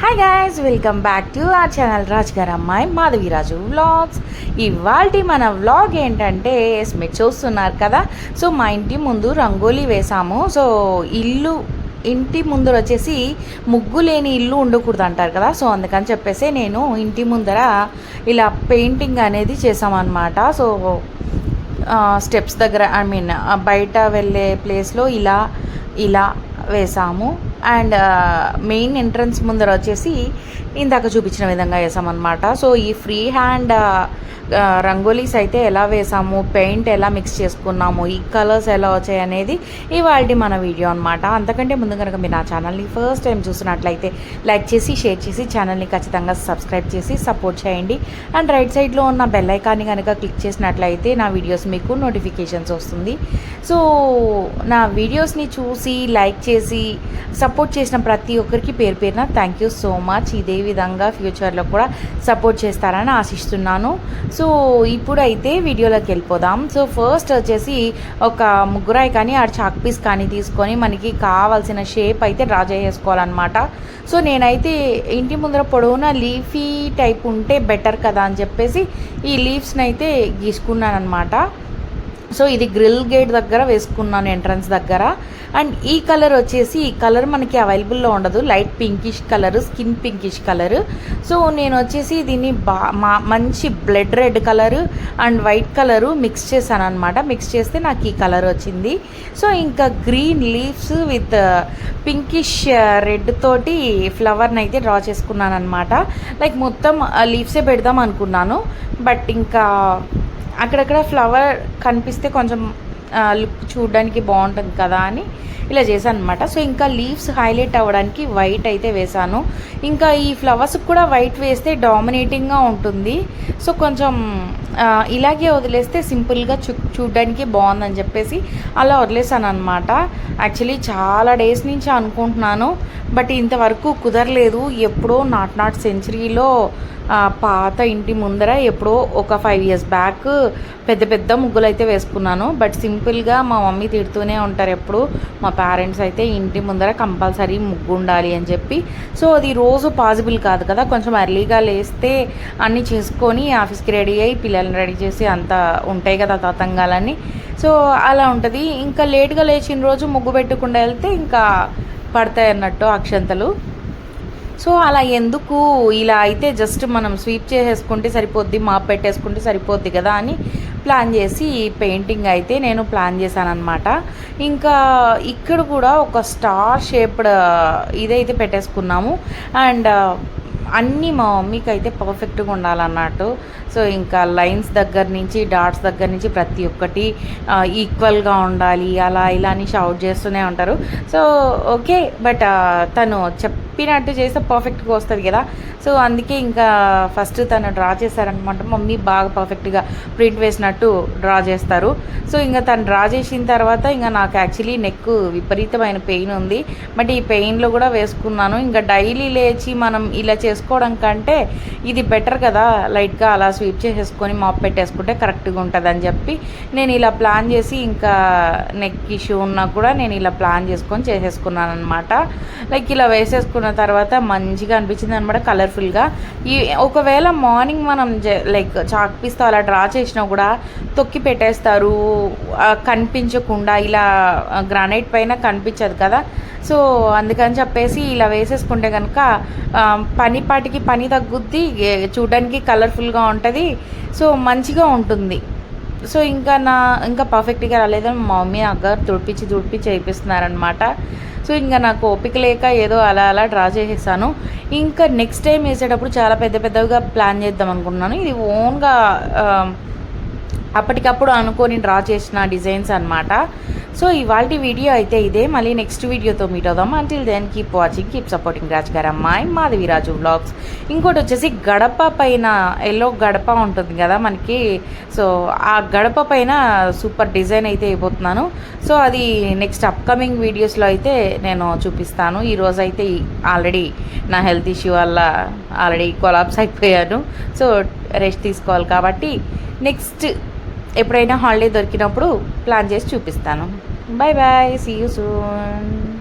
Hi guys welcome back to our channel Raj గారు అమ్మాయి Madhaviraju vlogs ఇవాళ మన వ్లాగ్ ఏంటంటే మీరు చూస్తున్నారు కదా సో మా ఇంటి ముందు రంగోలీ వేసాము. సో ఇల్లు ఇంటి ముందర వచ్చేసి ముగ్గు లేని ఇల్లు ఉండకూడదు అంటారు కదా సో అందుకని చెప్పేసి నేను ఇంటి ముందర ఇలా పెయింటింగ్ అనేది చేసామన్నమాట. సో స్టెప్స్ దగ్గర ఐ మీన్ బయట వెళ్ళే ప్లేస్లో ఇలా ఇలా వేసాము. అండ్ మెయిన్ ఎంట్రన్స్ ముందర వచ్చేసి ఇందాక చూపించిన విధంగా వేసామన్నమాట. సో ఈ ఫ్రీ హ్యాండ్ రంగోలీస్ అయితే ఎలా వేసాము పెయింట్ ఎలా మిక్స్ చేసుకున్నాము ఈ కలర్స్ ఎలా వచ్చాయి అనేది ఇవాళ మన వీడియో అనమాట అంతకంటే ముందు కనుక మీరు నా ఛానల్ని ఫస్ట్ టైం చూసినట్లయితే లైక్ చేసి షేర్ చేసి ఛానల్ని ఖచ్చితంగా సబ్స్క్రైబ్ చేసి సపోర్ట్ చేయండి. అండ్ రైట్ సైడ్లో ఉన్న బెల్ ఐకాన్ని కనుక క్లిక్ చేసినట్లయితే నా వీడియోస్ మీకు నోటిఫికేషన్స్ వస్తుంది. సో నా వీడియోస్ని చూసి లైక్ చేసి సపోర్ట్ సపోర్ట్ చేసిన ప్రతి ఒక్కరికి పేరు పేరున థ్యాంక్ యూ సో మచ్ ఇదే విధంగా ఫ్యూచర్లో కూడా సపోర్ట్ చేస్తారని ఆశిస్తున్నాను. సో ఇప్పుడైతే వీడియోలోకి వెళ్ళిపోదాం. సో ఫస్ట్ వచ్చేసి ఒక ముగ్గురాయి కానీ ఆ చాక్ పీస్ కానీ తీసుకొని మనకి కావాల్సిన షేప్ అయితే డ్రా చేసుకోవాలన్నమాట. సో నేనైతే ఇంటి ముందర పొడవున లీఫీ టైప్ ఉంటే బెటర్ కదా అని చెప్పేసి ఈ లీవ్స్ని అయితే గీసుకున్నాను అనమాట సో ఇది గ్రిల్ గేట్ దగ్గర వేసుకున్నాను ఎంట్రన్స్ దగ్గర. అండ్ ఈ కలర్ వచ్చేసి ఈ కలర్ మనకి అవైలబుల్లో ఉండదు. Light pinkish colour skin pinkish colour. So నేను వచ్చేసి దీన్ని బా మా మంచి blood red colour and white colour mix చేశాను అనమాట మిక్స్ చేస్తే నాకు ఈ కలర్ వచ్చింది. సో ఇంకా green leaves with pinkish red తోటి ఫ్లవర్ని అయితే డ్రా చేసుకున్నాను అనమాట లైక్ మొత్తం లీవ్సే పెడదాం అనుకున్నాను. బట్ ఇంకా అక్కడక్కడ ఫ్లవర్ కనిపిస్తే కొంచెం లుక్ చూడడానికి బాగుంటుంది కదా అని ఇలా చేశాను అనమాట సో ఇంకా లీవ్స్ హైలైట్ అవ్వడానికి వైట్ అయితే వేశాను. ఇంకా ఈ ఫ్లవర్స్ కూడా వైట్ వేస్తే డామినేటింగ్గా ఉంటుంది. సో కొంచెం ఇలాగే వదిలేస్తే సింపుల్గా చూ చూడడానికి బాగుందని చెప్పేసి అలా వదిలేసాను అనమాట యాక్చువల్లీ చాలా డేస్ నుంచి అనుకుంటున్నాను బట్ ఇంతవరకు కుదరలేదు. ఎప్పుడో నాట్ నాట్ సెంచరీలో పాత ఇంటి ముందర ఎప్పుడో ఒక ఫైవ్ ఇయర్స్ బ్యాక్ పెద్ద పెద్ద ముగ్గులు అయితే వేసుకున్నాను. బట్ సింపుల్గా మా మమ్మీ తిడుతూనే ఉంటారు ఎప్పుడు. మా పేరెంట్స్ అయితే ఇంటి ముందర కంపల్సరీ ముగ్గు ఉండాలి అని చెప్పి. సో అది రోజు పాసిబుల్ కాదు కదా. కొంచెం ఎర్లీగా లేస్తే అన్నీ చేసుకొని ఆఫీస్కి రెడీ అయ్యి పిల్లల్ని రెడీ చేసి అంత ఉంటాయి కదా తతంగాలన్నీ. సో అలా ఉంటుంది. ఇంకా లేట్గా లేచిన రోజు ముగ్గు పెట్టకుండా వెళ్తే ఇంకా పడతాయి అన్నట్టు అక్షంతలు. సో అలా ఎందుకు? ఇలా అయితే జస్ట్ మనం స్వీప్ చేసేసుకుంటే సరిపోద్ది మాప్ పెట్టేసుకుంటే సరిపోద్ది కదా అని ప్లాన్ చేసి పెయింటింగ్ అయితే నేను ప్లాన్ చేశాను ఇంకా ఇక్కడ కూడా ఒక స్టార్ షేప్డ్ ఇదైతే పెట్టేసుకున్నాము. అండ్ అన్నీ మా మమ్మీకి అయితే పర్ఫెక్ట్గా ఉండాలన్నట్టు. సో ఇంకా లైన్స్ దగ్గర నుంచి డాట్స్ దగ్గర నుంచి ప్రతి ఒక్కటి ఈక్వల్గా ఉండాలి అలా ఇలా అని షౌట్ చేస్తూనే ఉంటారు. సో ఓకే బట్ తను చెప్ చెప్పినట్టు చేస్తే పర్ఫెక్ట్గా వస్తుంది కదా. సో అందుకే ఇంకా ఫస్ట్ తను డ్రా చేశారనమాట మమ్మీ బాగా పర్ఫెక్ట్గా ప్రింట్ వేసినట్టు డ్రా చేస్తారు. సో ఇంకా తను డ్రా చేసిన తర్వాత ఇంకా నాకు యాక్చువల్లీ నెక్ విపరీతమైన పెయిన్ ఉంది. బట్ ఈ పెయిన్లో కూడా వేసుకున్నాను. ఇంకా డైలీ లేచి మనం ఇలా చేసుకోవడం కంటే ఇది బెటర్ కదా. లైట్గా అలా స్వీప్ చేసేసుకొని మాప్ పెట్టేసుకుంటే కరెక్ట్గా ఉంటుంది అని చెప్పి నేను ఇలా ప్లాన్ చేసి ఇంకా నెక్ ఇష్యూ ఉన్నా కూడా నేను ఇలా ప్లాన్ చేసుకొని చేసేసుకున్నాను అనమాట లైక్ ఇలా వేసేసుకున్న తర్వాత మంచిగా అనిపించింది అనమాట కలర్ఫుల్గా ఈ ఒకవేళ మార్నింగ్ మనం లైక్ చాక్ పీస్తో అలా డ్రా చేసినా కూడా తొక్కి పెట్టేస్తారు కనిపించకుండా ఇలా గ్రానైట్ పైన కనిపించదు కదా. సో అందుకని చెప్పేసి ఇలా వేసేసుకుంటే కనుక పనిపాటికి పని తగ్గుద్ది చూడడానికి కలర్ఫుల్గా ఉంటుంది. సో మంచిగా ఉంటుంది. సో ఇంకా నా ఇంకా పర్ఫెక్ట్గా రాలేదని మా మమ్మీ అగ్గ తుడిపించి తుడిపించి చేయిస్తున్నారనమాట సో ఇంకా నాకు ఓపిక లేక ఏదో అలా అలా డ్రా చేసేసాను. ఇంకా నెక్స్ట్ టైం వేసేటప్పుడు చాలా పెద్ద పెద్దగా ప్లాన్ చేద్దాం అనుకున్నాను ఇది ఓన్గా అప్పటికప్పుడు అనుకొని డ్రా చేసిన డిజైన్స్ అనమాట సో ఇవాళ వీడియో అయితే ఇదే. మళ్ళీ నెక్స్ట్ వీడియోతో మీట్ అవుదాం. Until then keep watching keep supporting Raj garu అమ్మాయి మాధవిరాజు వ్లాగ్స్ ఇంకోటి వచ్చేసి గడప పైన ఎల్లో గడప ఉంటుంది కదా మనకి. సో ఆ గడప పైన సూపర్ డిజైన్ అయితే అయిపోతున్నాను. సో అది నెక్స్ట్ అప్కమింగ్ వీడియోస్లో అయితే నేను చూపిస్తాను. ఈరోజు అయితే ఆల్రెడీ నా హెల్త్ ఇష్యూ వల్ల ఆల్రెడీ కొలాప్స్ అయిపోయాను. సో రెస్ట్ తీసుకోవాలి కాబట్టి నెక్స్ట్ ఎప్పుడైనా హాలిడే దొరికినప్పుడు ప్లాన్ చేసి చూపిస్తాను. Bye bye see you soon